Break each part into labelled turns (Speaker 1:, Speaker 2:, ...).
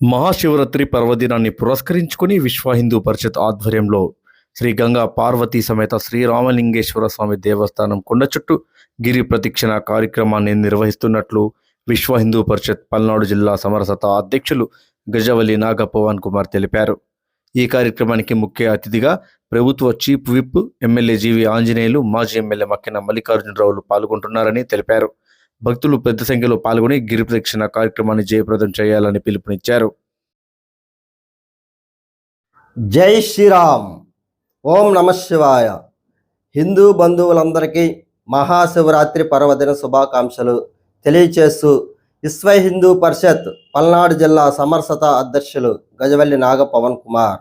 Speaker 1: మహాశివరాత్రి పర్వదినాన్ని పురస్కరించుకుని విశ్వ హిందూ పరిషత్ ఆధ్వర్యంలో శ్రీ గంగా పార్వతీ సమేత శ్రీరామలింగేశ్వర స్వామి దేవస్థానం కొండ చుట్టూ గిరి ప్రతిక్షణ కార్యక్రమాన్ని నిర్వహిస్తున్నట్లు విశ్వ హిందూ పరిషత్ పల్నాడు జిల్లా సమరసత అధ్యక్షులు గజవల్లి నాగపవన్ కుమార్ తెలిపారు. ఈ కార్యక్రమానికి ముఖ్య అతిథిగా ప్రభుత్వ chief whip MLA GV Anjaneyulu మాజీ ఎమ్మెల్యే మక్కిన మల్లికార్జునరావులు పాల్గొంటున్నారని తెలిపారు. భక్తులు పెద్ద సంఖ్యలో పాల్గొని గిరి ప్రదక్షిణ కార్యక్రమాన్ని జయప్రదం చేయాలని పిలుపునిచ్చారు.
Speaker 2: జై శ్రీరామ్. ఓం నమ శివాయ. హిందూ బంధువులందరికీ మహాశివరాత్రి పర్వదిన శుభాకాంక్షలు తెలియచేస్తూ విశ్వ హిందూ పరిషత్ పల్నాడు జిల్లా సమరసత అధ్యక్షులు గజవల్లి నాగ పవన్ కుమార్.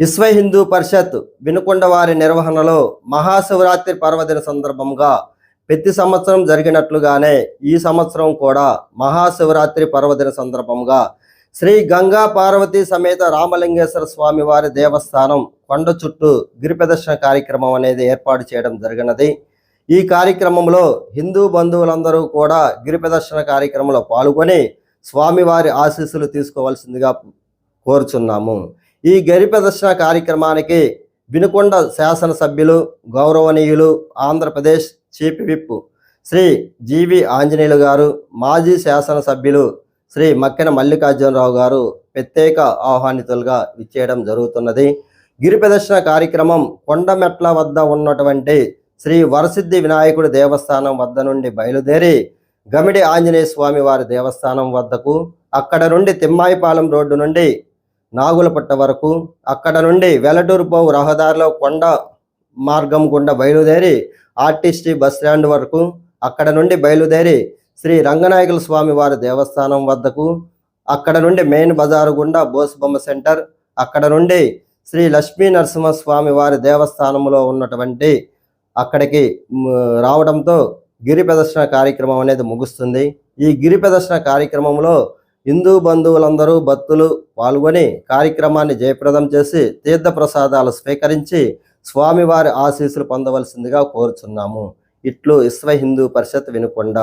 Speaker 2: విశ్వ హిందూ పరిషత్ వినుకొండ వారి నిర్వహణలో మహాశివరాత్రి పర్వదిన సందర్భంగా ప్రతి సంవత్సరం జరిగినట్లుగానే ఈ సంవత్సరం కూడా మహాశివరాత్రి పర్వదిన సందర్భంగా శ్రీ గంగా పార్వతీ సమేత రామలింగేశ్వర స్వామి వారి దేవస్థానం కొండ చుట్టూ గిరి ప్రదర్శన కార్యక్రమం అనేది ఏర్పాటు చేయడం జరిగినది. ఈ కార్యక్రమంలో హిందూ బంధువులందరూ కూడా గిరి ప్రదర్శన కార్యక్రమంలో పాల్గొని స్వామివారి ఆశీస్సులు తీసుకోవాల్సిందిగా కోరుచున్నాము. ఈ గిరి ప్రదర్శన కార్యక్రమానికి వినుకొండ శాసనసభ్యులు గౌరవనీయులు Andhra Pradesh chief whip Shri GV Anjaneyulu గారు మాజీ శాసనసభ్యులు శ్రీ మక్కెన మల్లికార్జునరావు గారు ప్రత్యేక ఆహ్వానితులుగా ఇచ్చేయడం జరుగుతున్నది. గిరి ప్రదర్శన కార్యక్రమం కొండమెట్ల వద్ద ఉన్నటువంటి శ్రీ వరసిద్ధి వినాయకుడి దేవస్థానం వద్ద నుండి బయలుదేరి గమిడి ఆంజనేయ స్వామి వారి దేవస్థానం వద్దకు అక్కడ నుండి తిమ్మాయిపాలెం రోడ్డు నుండి నాగులపట్ట వరకు అక్కడ నుండి వెలటూరుపోవు రహదారిలో కొండ మార్గం గుండా బయలుదేరి ఆర్టీసీ బస్ స్టాండ్ వరకు అక్కడ నుండి బయలుదేరి శ్రీ రంగనాయకుల స్వామి వారి దేవస్థానం వద్దకు అక్కడ నుండి మెయిన్ బజారు గుండా బోసుబొమ్మ సెంటర్ అక్కడ నుండి శ్రీ లక్ష్మీ నరసింహస్వామి వారి దేవస్థానంలో ఉన్నటువంటి అక్కడికి రావడంతో గిరి ప్రదర్శన కార్యక్రమం అనేది ముగుస్తుంది. ఈ గిరి ప్రదర్శన కార్యక్రమంలో హిందూ బంధువులందరూ భక్తులు పాల్గొని కార్యక్రమాన్ని జయప్రదం చేసి తీర్థ ప్రసాదాలు స్వీకరించి స్వామివారి ఆశీస్సులు పొందవలసిందిగా కోరుచున్నాము. ఇట్లు విశ్వ హిందూ పరిషత్ వినుకొండ.